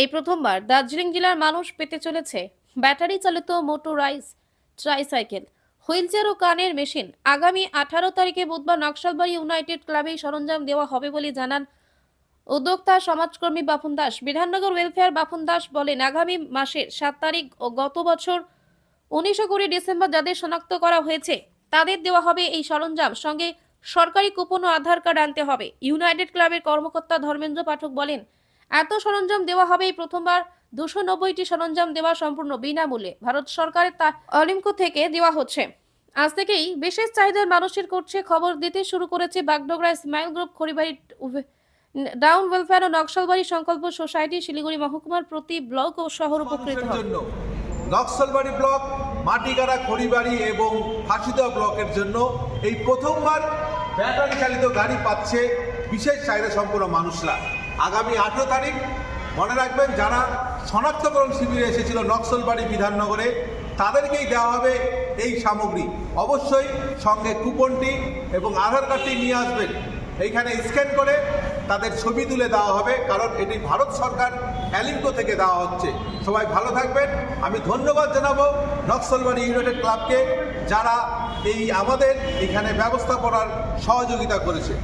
এই প্রথমবার দার্জিলিং জেলার মানুষ পেতে চলেছে ব্যাটারি চালিত মোটরাইজ ট্রাইসাইকেল, হুইলচেয়ার ও কানের মেশিন। আগামী আঠারো তারিখে বুধবার নকশালবাড়ি ইউনাইটেড ক্লাবে সরঞ্জাম দেওয়া হবে বলে জানান উদ্যোক্তা সমাজকর্মী বাপন দাস। বিধাননগর ওয়েলফেয়ার বাপন দাস বলেন, আগামী মাসের সাত তারিখ ও গত বছর উনিশশো কুড়ি ডিসেম্বর যাদের শনাক্ত করা হয়েছে, তাদের দেওয়া হবে এই সরঞ্জাম। সঙ্গে সরকারি কুপন ও আধার কার্ড আনতে হবে। ইউনাইটেড ক্লাবের কর্মকর্তা ধর্মেন্দ্র পাঠক বলেন এত সরঞ্জাম দেওয়া হবে এই প্রথমবার। দুশো নব্বইটি সরঞ্জাম দেওয়া সম্পূর্ণ বিনামূল্যে ভারত সরকারের তা অলিম্কো থেকে দেওয়া হচ্ছে। আজ থেকেই বিশেষ চাহিদার মানুষের করছে খবর দিতে শুরু করেছে Bagdogra smile group Kharibari down welfare ও নকশালবাড়ি সংকল্প সোসাইটি শিলিগুড়ি মহকুমার প্রতি ব্লক ও শহর উপকৃত নকশালবাড়ি ব্লক মাটিগাড়া খড়িবাড়ি এবং ফাঁসিদা ব্লকের জন্য এই প্রথমবার ব্যাটারি চালিত গাড়ি পাচ্ছে বিশেষ চাহিদা সম্পন্ন মানুষরা। আগামী আঠেরো তারিখ মনে রাখবেন যারা শনাক্তকরণ শিবিরে এসেছিল নকশালবাড়ি বিধাননগরে, তাদেরকেই দেওয়া হবে এই সামগ্রী। অবশ্যই সঙ্গে কুপনটি এবং আধার কার্ডটি নিয়ে আসবেন। এইখানে স্ক্যান করে তাদের ছবি তুলে দেওয়া হবে, কারণ এটি ভারত সরকার অ্যালিঙ্কো থেকে দেওয়া হচ্ছে। সবাই ভালো থাকবেন। আমি ধন্যবাদ জানাব নকশালবাড়ি ইউনাইটেড ক্লাবকে, যারা এই আমাদের এখানে ব্যবস্থা করার সহযোগিতা করেছে।